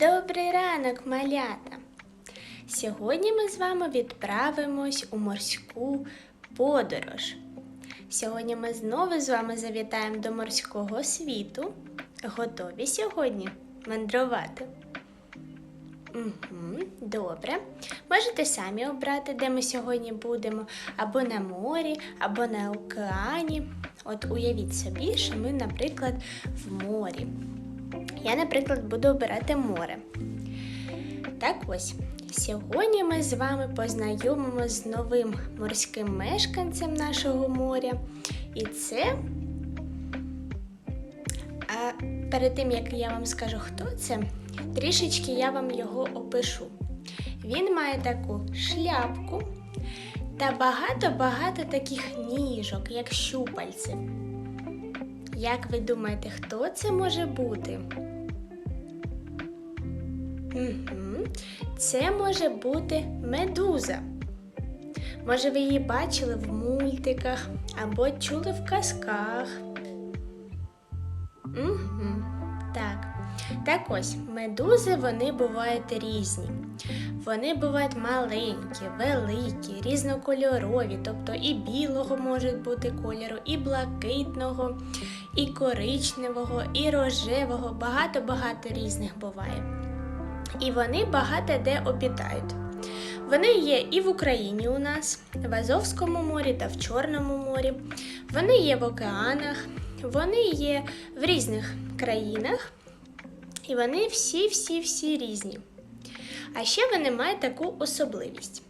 Добрий ранок, малята! Сьогодні ми з вами відправимось у морську подорож. Сьогодні ми знову з вами завітаємо до морського світу. Готові сьогодні мандрувати? Угу, добре. Можете самі обрати, де ми сьогодні будемо, або на морі, або на океані. От уявіть собі, що ми, наприклад, в морі. Я, наприклад, буду обирати море. Так ось, сьогодні ми з вами познайомимося з новим морським мешканцем нашого моря. І це. А перед тим як я вам скажу, хто це, трішечки я вам його опишу. Він має таку шляпку та багато-багато таких ніжок, як щупальці. Як ви думаєте, хто це може бути? Це може бути медуза. Може, ви її бачили в мультиках або чули в казках. Угу. Так. Так ось, медузи вони бувають різні. Вони бувають маленькі, великі, різнокольорові, тобто і білого можуть бути кольору, і блакитного, і коричневого, і рожевого. Багато-багато різних буває. І вони багато де обітають. Вони є і в Україні у нас, в Азовському морі та в Чорному морі. Вони є в океанах, вони є в різних країнах. І вони всі-всі-всі різні. А ще вони мають таку особливість.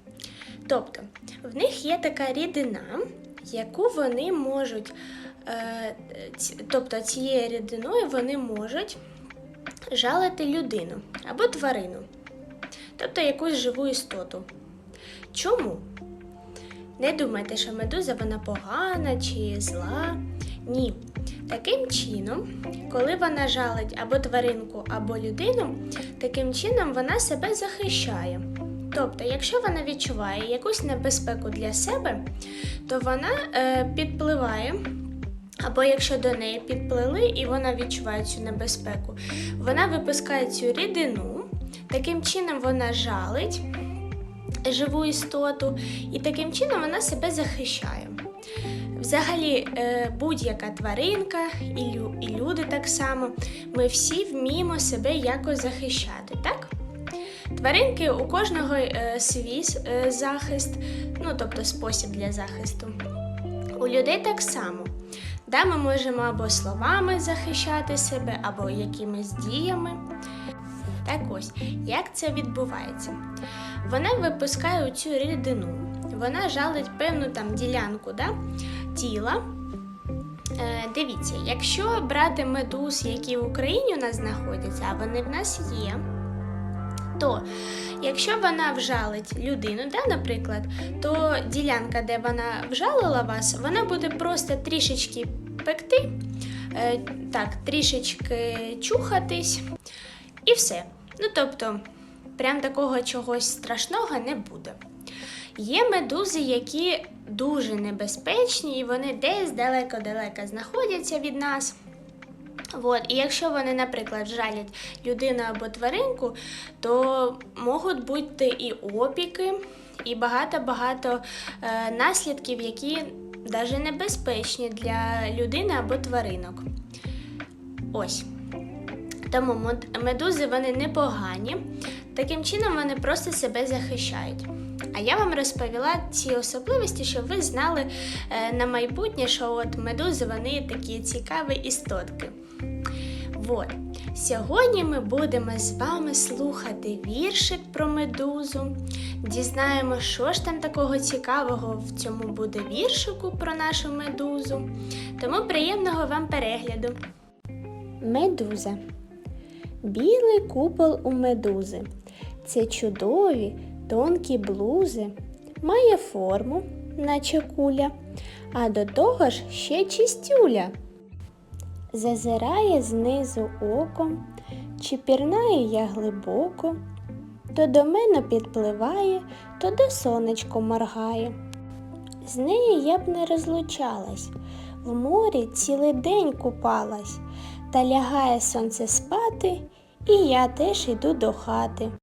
Тобто, в них є така рідина, яку вони можуть, е, тобто цією рідиною вони можуть жалити людину або тварину, тобто якусь живу істоту. Чому? Не думайте, що медуза вона погана чи зла. Ні. Таким чином, коли вона жалить або тваринку, або людину, таким чином вона себе захищає. Тобто, якщо вона відчуває якусь небезпеку для себе, то вона е, підпливає, або якщо до неї підплили і вона відчуває цю небезпеку, вона випускає цю рідину, таким чином вона жалить живу істоту, і таким чином вона себе захищає. Взагалі, е, будь-яка тваринка і, люди так само, ми всі вміємо себе якось захищати, так? Тваринки у кожного е, свій е, захист, ну тобто спосіб для захисту. У людей так само. Да, ми можемо або словами захищати себе, або якимись діями. Так ось, як це відбувається? Вона випускає цю рідину, вона жалить певну там ділянку да, тіла. Е, дивіться, якщо брати медуз, які в Україні у нас знаходяться, а вони в нас є, то якщо вона вжалить людину, да, наприклад, то ділянка, де вона вжалила вас, вона буде просто трішечки пекти, е, так, трішечки чухатись, і все. Ну, тобто, прям такого чогось страшного не буде. Є медузи, які дуже небезпечні, і вони десь далеко-далеко знаходяться від нас. От, і якщо вони, наприклад, жалять людину або тваринку, то можуть бути і опіки, і багато-багато е, наслідків, які навіть небезпечні для людини або тваринок. Ось. Тому медузи вони непогані, таким чином вони просто себе захищають. А я вам розповіла ці особливості, щоб ви знали е, на майбутнє, що от медузи вони такі цікаві істотки. Вот. Сьогодні ми будемо з вами слухати віршик про медузу. Дізнаємо, що ж там такого цікавого в цьому буде віршику про нашу медузу. Тому приємного вам перегляду. Медуза. Білий купол у медузи. Це чудові тонкі блузи. Має форму, наче куля, а до того ж ще чистюля. Зазирає знизу оком, чи пірнаю я глибоко, то до мене підпливає, то до сонечко моргає. З нею я б не розлучалась, в морі цілий день купалась, та лягає сонце спати, І я теж йду до хати.